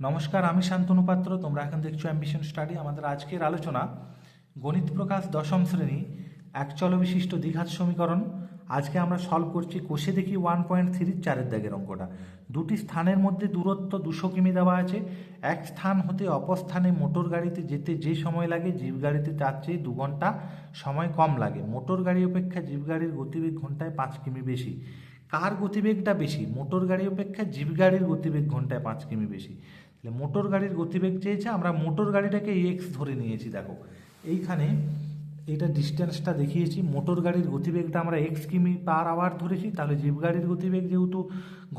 নমস্কার, আমি শান্তনু পাত্র। তোমরা এখন দেখছ অ্যাম্বিশন স্টাডি আমাদের আজকের আলোচনা, গণিত প্রকাশ দশম শ্রেণি একচল বিশিষ্ট দ্বিঘাত সমীকরণ। আজকে আমরা সলভ করছি কোষে দেখি ওয়ান পয়েন্ট থ্রির চারের দাগের অঙ্কটা। দুটি স্থানের মধ্যে দূরত্ব দুশো কিমি দেওয়া আছে। এক স্থান হতে অপর স্থানে মোটর গাড়িতে যেতে যে সময় লাগে জিপ গাড়িতে তার চেয়ে দু ঘণ্টা সময় কম লাগে। মোটর গাড়ি অপেক্ষা জিপ গাড়ির গতিবেগ ঘন্টায় পাঁচ কিমি বেশি। কার গতিবেগটা বেশি? মোটর গাড়ি অপেক্ষা জিপ গাড়ির গতিবেগ ঘন্টায় পাঁচ কিমি বেশি। তাহলে মোটর গাড়ির গতিবেগ চেয়েছে, আমরা মোটর গাড়িটাকে এক্স ধরে নিয়েছি, দেখো। এইখানে এটা ডিস্টেন্সটা দেখিয়েছি, মোটর গাড়ির গতিবেগটা আমরা এক্স কিমি পার আওয়ার ধরেছি, তাহলে জিপ গাড়ির গতিবেগ যেহেতু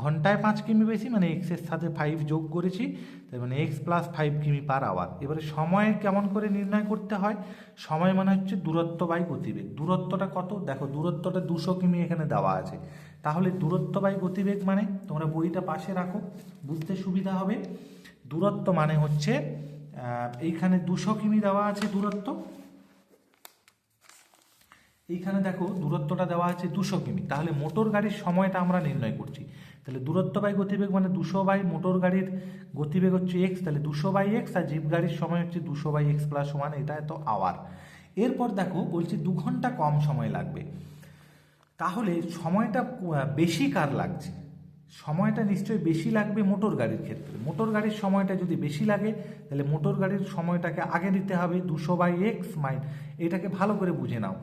ঘন্টায় পাঁচ কিমি বেশি মানে এক্সের সাথে ফাইভ যোগ করেছি তাই মানে এক্স প্লাস ফাইভ কিমি পার আওয়ার এবারে সময় কেমন করে নির্ণয় করতে হয়? সময় মানে হচ্ছে দূরত্ব বাই গতিবেগ। দূরত্বটা কত? দেখো, দূরত্বটা দুশো কিমি এখানে দেওয়া আছে। তাহলে দূরত্ব বাই গতিবেগ মানে তোমরা বইটা পাশে রাখো, বুঝতে সুবিধা হবে। দূরত্ব মানে হচ্ছে এইখানে দুশো কিমি দেওয়া আছে দূরত্ব। এইখানে দেখো দূরত্বটা দেওয়া আছে দুশো কিমি। তাহলে মোটর গাড়ির সময়টা আমরা নির্ণয় করছি। তাহলে দূরত্ব বাই গতিবেগ মানে দুশো বাই মোটর গাড়ির গতিবেগ হচ্ছে এক্স তাহলে দুশো বাই এক্স আর জিপ গাড়ির সময় হচ্ছে দুশো বাই এক্স প্লাস ওয়ান এটা এত আওয়ার এরপর দেখো বলছি দু ঘণ্টা কম সময় লাগবে। তাহলে সময়টা বেশি কার লাগছে? সময়টা নিশ্চয়ই বেশি লাগবে মোটর গাড়ির ক্ষেত্রে। মোটর গাড়ির সময়টা যদি বেশি লাগে, তাহলে মোটর গাড়ির সময়টাকে আগে দিতে হবে দুশো বাই এক্স মাইল। এটাকে ভালো করে বুঝে নাও।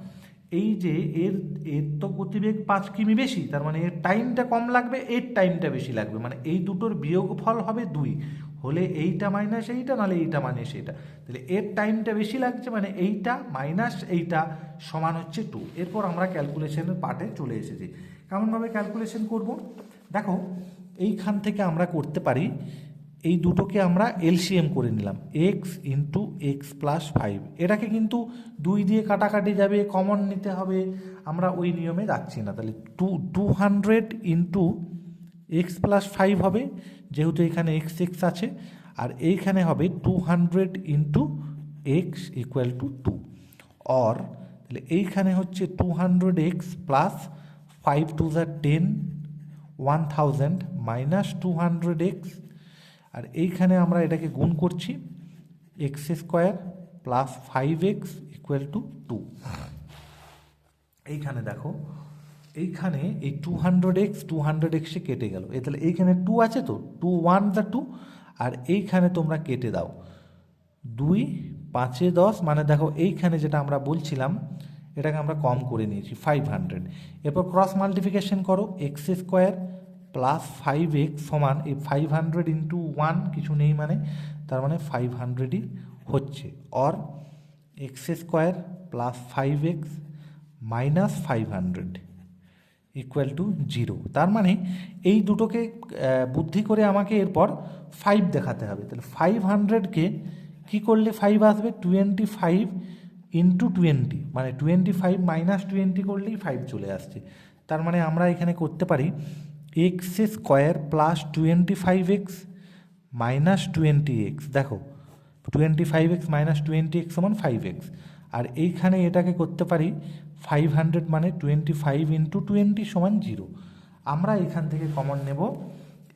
এই যে এর এর তো গতিবেগ পাঁচ কিমি বেশি, তার মানে এর টাইমটা কম লাগবে, এর টাইমটা বেশি লাগবে। মানে এই দুটোর বিয়োগফল হবে দুই। হলে এইটা মাইনাস এইটা, নাহলে এইটা মাইনাস এইটা। তাহলে এর টাইমটা বেশি লাগছে মানে এইটা মাইনাস এইটা সমান হচ্ছে টু এরপর আমরা ক্যালকুলেশনের পার্টে চলে এসেছি। কেমনভাবে ক্যালকুলেশন করব? দেখো, এইখান থেকে আমরা করতে পারি, এই দুটোকে আমরা এলসিএম করে নিলাম। X into x plus five এটাকে কিন্তু দুই দিয়ে কাটাকাটি যাবে কমন নিতে হবে। আমরা ওই নিয়মে যাচ্ছি না। তাহলে two two hundred into x plus five হবে, যেহেতু এখানে এক্স এক্স আছে, আর এইখানে হবে two hundred into x equal to two or তাহলে এইখানে হচ্ছে two hundred x plus five to the ten one thousand minus two hundred x আর এইখানে আমরা এটাকে গুণ করছি x square plus five x equal to two এইখানে দেখো এইখানে এই two hundred x two hundred এক্সে কেটে গেল। এ তাহলে এইখানে টু আছে তো? টু ওয়ান দ্য টু আর এইখানে তোমরা কেটে দাও। দুই, পাঁচে দশ মানে দেখো এইখানে যেটা আমরা বলছিলাম, এটাকে আমরা কম করে নিয়েছি ফাইভ হান্ড্রেড এরপর ক্রস মাল্টিফিকেশন করো x square plus five x সমান, এই ফাইভ হান্ড্রেড ইন্টু ওয়ান কিছু নেই মানে তার মানে ফাইভ হান্ড্রেডই হচ্ছে। Or x square plus five x minus five hundred equal to zero তার মানে এই দুটোকে বুদ্ধি করে আমাকে এরপর ফাইভ দেখাতে হবে। তাহলে ফাইভ হান্ড্রেডকে কী করলে ফাইভ আসবে? টোয়েন্টি ফাইভ ইন্টু টোয়েন্টি মানে টোয়েন্টি ফাইভ মাইনাস টোয়েন্টি করলেই ফাইভ চলে আসছে। তার মানে আমরা এখানে করতে পারি x square plus twenty five x minus twenty x দেখো twenty five x minus twenty x সমান ফাইভ এক্স আর এইখানে এটাকে করতে পারি ফাইভ হান্ড্রেড মানে টোয়েন্টি ফাইভ ইন্টু টোয়েন্টি সমান জিরো আমরা এখান থেকে কমন নেব,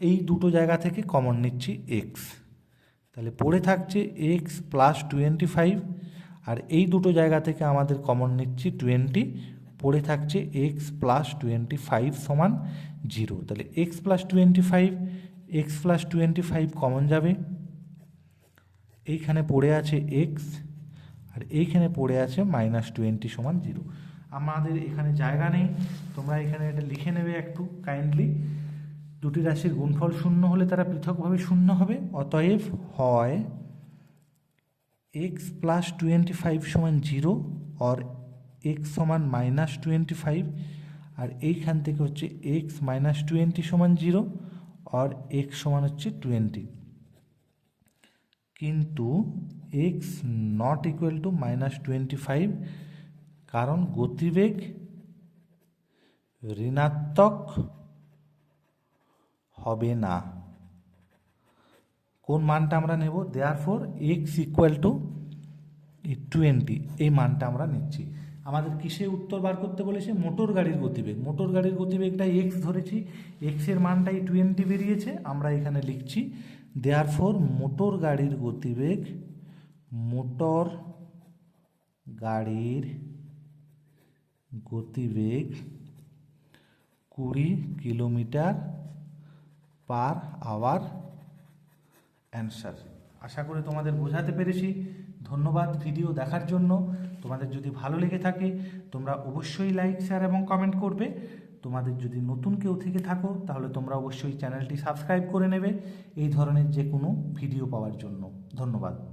এই দুটো জায়গা থেকে কমন নিচ্ছি এক্স তাহলে পড়ে থাকছে এক্স প্লাস টোয়েন্টি ফাইভ আর এই দুটো জায়গা থেকে আমাদের কমন নিচ্ছি টোয়েন্টি পড়ে থাকছে এক্স প্লাস টোয়েন্টি ফাইভ সমান জিরো তাহলে x plus twenty five x plus twenty five common যাবে। এইখানে পড়ে আছে এক্স আর এইখানে পড়ে আছে মাইনাস টোয়েন্টি সমান জিরো আমাদের এখানে জায়গা নেই। তোমরা এখানে এটা লিখে নেবে একটু কাইন্ডলি দুটি রাশির গুণফল শূন্য হলে তারা পৃথকভাবে শূন্য হবে। অতএব হয় এক্স প্লাস টোয়েন্টি ফাইভ সমান জিরো অর এক্স সমান মাইনাস টোয়েন্টি ফাইভ আর এইখান থেকে হচ্ছে এক্স মাইনাস টোয়েন্টি সমান জিরো অর এক্স সমান হচ্ছে টোয়েন্টি কিন্তু x not equal to minus twenty five কারণ গতিবেগ ঋণাত্মক হবে না। কোন মানটা আমরা নেব? Therefore x equal to twenty এই মানটা আমরা নিচ্ছি। আমাদের কিসে উত্তর বার করতে বলেছে? মোটর গাড়ির গতিবেগ। মোটর গাড়ির গতিবেগটা এক্স ধরেছি। এক্সের মানটাই টোয়েন্টি বেরিয়েছে। আমরা এখানে লিখছি দেয়ার ফোর মোটর গাড়ির গতিবেগ মোটর গাড়ির গতিবেগ কুড়ি কিলোমিটার পার আওয়ার অ্যান্সার। আশা করি তোমাদের বোঝাতে পেরেছি। ধন্যবাদ ভিডিও দেখার জন্য। তোমাদের যদি ভালো লেগে থাকে, তোমরা অবশ্যই লাইক, শেয়ার এবং কমেন্ট করবে। তোমাদের যদি নতুন কেউ থেকে থাকো, তাহলে তোমরা অবশ্যই চ্যানেলটি সাবস্ক্রাইব করে নেবে। এই ধরনের যে কোনো ভিডিও পাওয়ার জন্য। ধন্যবাদ।